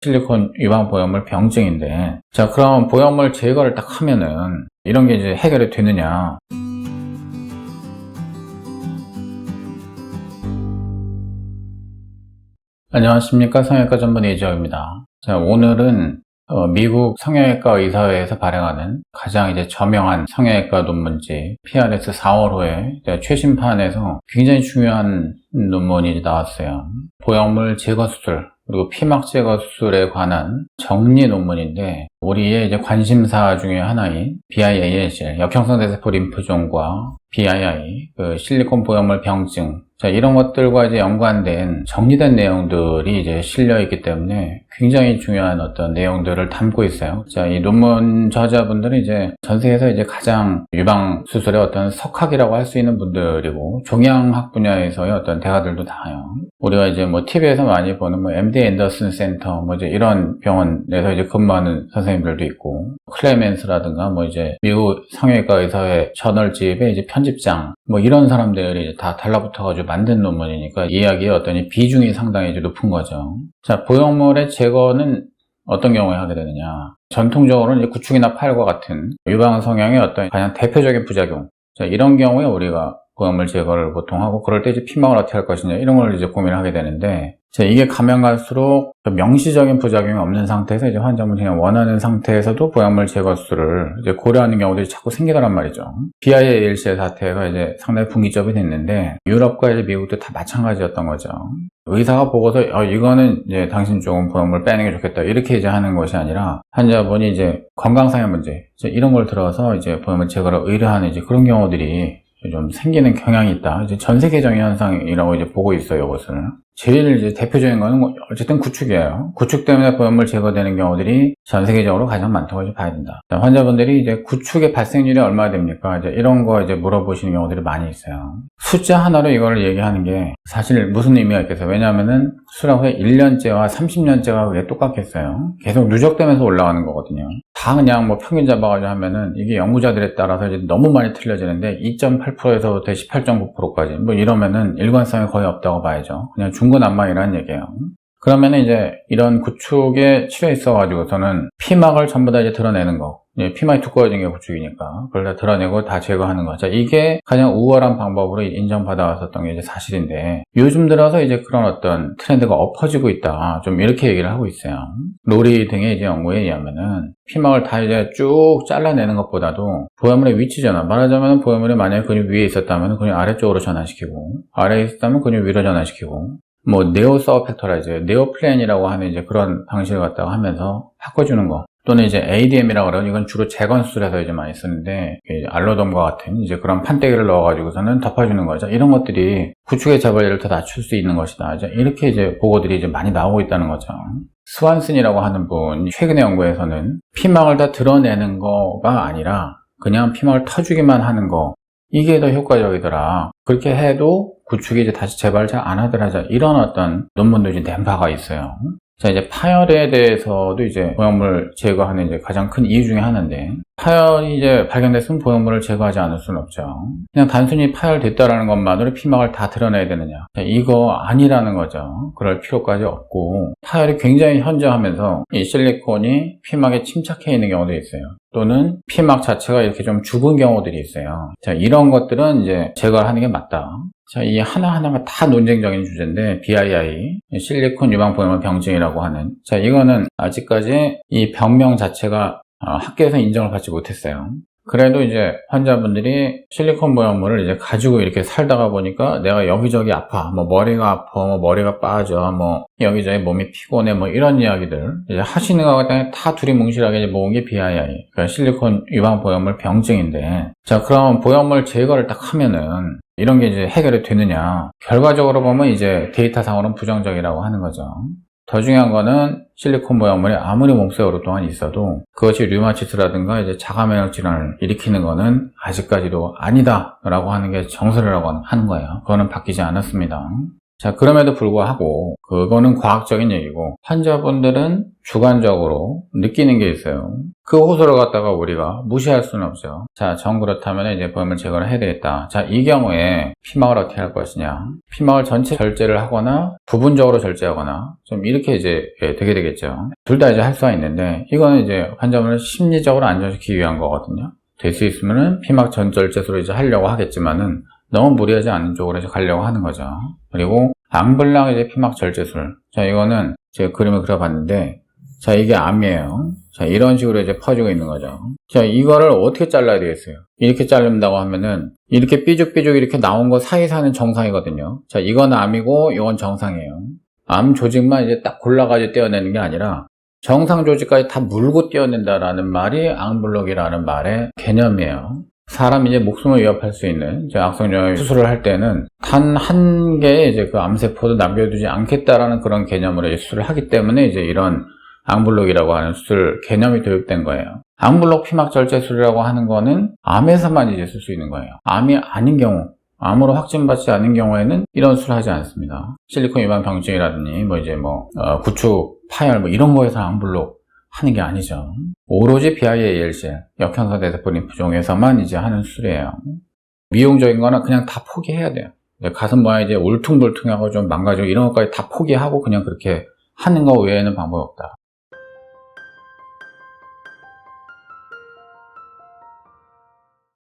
실리콘 유방 보형물 병증인데. 자 그럼 보형물 제거를 딱 하면은 이런 게 이제 해결이 되느냐? 안녕하십니까? 성형외과 전문의 이재호입니다. 자 오늘은 어, 미국 성형외과 의사회에서 발행하는 가장 이제 저명한 성형외과 논문지 PRS 4월호의 최신판에서 굉장히 중요한 논문이 나왔어요. 보형물 제거 수술 그리고 피막 제거 수술에 관한 정리 논문인데 우리의 이제 관심사 중에 하나인 BIAL, 역형성 대세포 림프종과 BII, 그 실리콘 보형물 병증 자, 이런 것들과 이제 연관된 정리된 내용들이 이제 실려 있기 때문에 굉장히 중요한 어떤 내용들을 담고 있어요. 자, 이 논문 저자분들은 이제 전 세계에서 이제 가장 유방 수술의 어떤 석학이라고 할 수 있는 분들이고 종양학 분야에서의 어떤 대가들도 다요. 우리가 이제 뭐 TV에서 많이 보는 뭐 MD 앤더슨 센터 뭐 이제 이런 병원에서 이제 근무하는 선생님들도 있고 클레멘스라든가 뭐 이제 미국 성형외과 의사회 저널집의 이제 편집장 뭐 이런 사람들이 다 달라붙어가지고 만든 논문이니까 이야기의 어떤 이 비중이 상당히 높은 거죠. 자, 보형물의 제거는 어떤 경우에 하게 되느냐. 전통적으로는 이제 구축이나 팔과 같은 유방 성향의 어떤 가장 대표적인 부작용. 자, 이런 경우에 우리가 보형물 제거를 보통 하고 그럴 때 이제 피막을 어떻게 할 것이냐 이런 걸 이제 고민을 하게 되는데 자, 이게 가면 갈수록 명시적인 부작용이 없는 상태에서 이제 환자분이 그냥 원하는 상태에서도 보형물 제거 수술을 이제 고려하는 경우들이 자꾸 생기더란 말이죠. BIALC의 사태가 이제 상당히 분기점이 됐는데 유럽과 이제 미국도 다 마찬가지였던 거죠. 의사가 보고서 어, 이거는 이제 당신 조금 보형물 빼는 게 좋겠다 이렇게 이제 하는 것이 아니라 환자분이 이제 건강상의 문제 이런 걸 들어서 이제 보형물 제거를 의뢰하는 이제 그런 경우들이 좀 생기는 경향이 있다. 이제 전 세계적인 현상이라고 이제 보고 있어요, 이것을. 제일 이제 대표적인 거는 뭐 어쨌든 구축이에요. 구축 때문에 보형물 제거되는 경우들이 전 세계적으로 가장 많다고 이제 봐야 된다. 환자분들이 이제 구축의 발생률이 얼마나 됩니까? 이제 이런 거 이제 물어보시는 경우들이 많이 있어요. 숫자 하나로 이걸 얘기하는 게 사실 무슨 의미가 있겠어요? 왜냐하면은 수락 후에 1년째와 30년째가 그게 똑같겠어요. 계속 누적되면서 올라가는 거거든요. 다 그냥 뭐 평균 잡아가지고 하면은 이게 연구자들에 따라서 이제 너무 많이 틀려지는데 2.8%에서부터 18.9%까지 뭐 이러면은 일관성이 거의 없다고 봐야죠. 그냥 중 구난방이라는 얘기예요. 그러면 이제 이런 구축에 치려 있어가지고서는 피막을 전부 다 이제 드러내는 거. 예, 피막이 두꺼워진 게 구축이니까. 그걸 다 드러내고 다 제거하는 거. 자, 이게 가장 우월한 방법으로 인정받아왔었던 게 이제 사실인데, 요즘 들어서 이제 그런 어떤 트렌드가 엎어지고 있다. 좀 이렇게 얘기를 하고 있어요. 로리 등의 이제 연구에 의하면은, 피막을 다 이제 쭉 잘라내는 것보다도 보형물의 위치잖아. 말하자면 보형물이 만약에 근육 위에 있었다면 근육 아래쪽으로 전환시키고, 아래에 있었다면 근육 위로 전환시키고, 뭐 네오 서페터라이즈, 네오 플랜이라고 하는 이제 그런 방식을 갖다가 하면서 바꿔주는 거. 또는 이제 ADM이라고 그러면 이건 주로 재건 수술에서 이제 많이 쓰는데 알로돔과 같은 이제 그런 판때기를 넣어가지고서는 덮어주는 거죠. 이런 것들이 구축의 자발률을 더 낮출 수 있는 것이다. 이제 이렇게 이제 보고들이 이제 많이 나오고 있다는 거죠. 스완슨이라고 하는 분 최근의 연구에서는 피막을 다 드러내는 거가 아니라 그냥 피막을 터주기만 하는 거 이게 더 효과적이더라. 그렇게 해도 구축이 이제 다시 재발 잘 안 하더라. 이런 어떤 논문도 이제 낸 바가 있어요. 자, 이제 파열에 대해서도 이제 보형물 제거하는 이제 가장 큰 이유 중에 하나인데, 파열이 이제 발견됐으면 보형물을 제거하지 않을 수는 없죠. 그냥 단순히 파열됐다라는 것만으로 피막을 다 드러내야 되느냐. 자, 이거 아니라는 거죠. 그럴 필요까지 없고, 파열이 굉장히 현저하면서 이 실리콘이 피막에 침착해 있는 경우도 있어요. 또는 피막 자체가 이렇게 좀 죽은 경우들이 있어요. 자, 이런 것들은 이제 제거를 하는 게 맞다. 자, 이 하나하나가 다 논쟁적인 주제인데, BII, 실리콘 유방 보형물 병증이라고 하는. 자, 이거는 아직까지 이 병명 자체가 어, 학계에서 인정을 받지 못했어요. 그래도 이제 환자분들이 실리콘 보형물을 이제 가지고 이렇게 살다가 보니까 내가 여기저기 아파, 뭐 머리가 아파, 뭐 머리가 빠져, 뭐 여기저기 몸이 피곤해, 뭐 이런 이야기들 이제 하시는 거가 다 둘이 뭉실하게 모은 게 BII, 그러니까 실리콘 유방 보형물 병증인데, 자 그럼 보형물 제거를 딱 하면은 이런 게 이제 해결이 되느냐? 결과적으로 보면 이제 데이터상으로는 부정적이라고 하는 거죠. 더 중요한 거는 실리콘 보형물이 아무리 몸속에 오랫동안 있어도 그것이 류마티스라든가 이제 자가면역 질환을 일으키는 거는 아직까지도 아니다라고 하는 게 정설이라고 하는 거예요. 그거는 바뀌지 않았습니다. 자, 그럼에도 불구하고, 그거는 과학적인 얘기고, 환자분들은 주관적으로 느끼는 게 있어요. 그 호소를 갖다가 우리가 무시할 수는 없죠. 자, 정 그렇다면 이제 보험을 제거를 해야 되겠다. 자, 이 경우에 피막을 어떻게 할 것이냐. 피막을 전체 절제를 하거나, 부분적으로 절제하거나, 좀 이렇게 이제 예, 되게 되겠죠. 둘 다 이제 할 수가 있는데, 이거는 이제 환자분을 심리적으로 안정시키기 위한 거거든요. 될 수 있으면은 피막 전절제수로 이제 하려고 하겠지만은, 너무 무리하지 않는 쪽으로 이제 가려고 하는 거죠. 그리고 앙블랑 이제 피막 절제술. 자, 이거는 제가 그림을 그려봤는데, 자, 이게 암이에요. 자, 이런 식으로 이제 퍼지고 있는 거죠. 자, 이거를 어떻게 잘라야 되겠어요? 이렇게 자른다고 하면은, 이렇게 삐죽삐죽 이렇게 나온 거 사이 사는 정상이거든요. 자, 이건 암이고, 이건 정상이에요. 암 조직만 이제 딱 골라가지고 떼어내는 게 아니라, 정상 조직까지 다 물고 떼어낸다라는 말이 앙블록이라는 말의 개념이에요. 사람이 이제 목숨을 위협할 수 있는 이제 악성종의 수술을 할 때는 단 한 개의 이제 그 암세포도 남겨두지 않겠다라는 그런 개념으로 수술을 하기 때문에 이제 이런 앙블록이라고 하는 수술 개념이 도입된 거예요. 앙블록 피막 절제술이라고 하는 거는 암에서만 이제 쓸 수 있는 거예요. 암이 아닌 경우, 암으로 확진받지 않은 경우에는 이런 수술을 하지 않습니다. 실리콘 위반 병증이라든지 뭐 이제 뭐 어, 구축, 파열 뭐 이런 거에서 앙블록 하는 게 아니죠. 오로지 BIALC, 역형성 대세포 림프종에서만 이제 하는 수술이에요. 미용적인 거는 그냥 다 포기해야 돼요. 가슴 모양이 이제 울퉁불퉁하고 좀 망가지고 이런 것까지 다 포기하고 그냥 그렇게 하는 거 외에는 방법이 없다.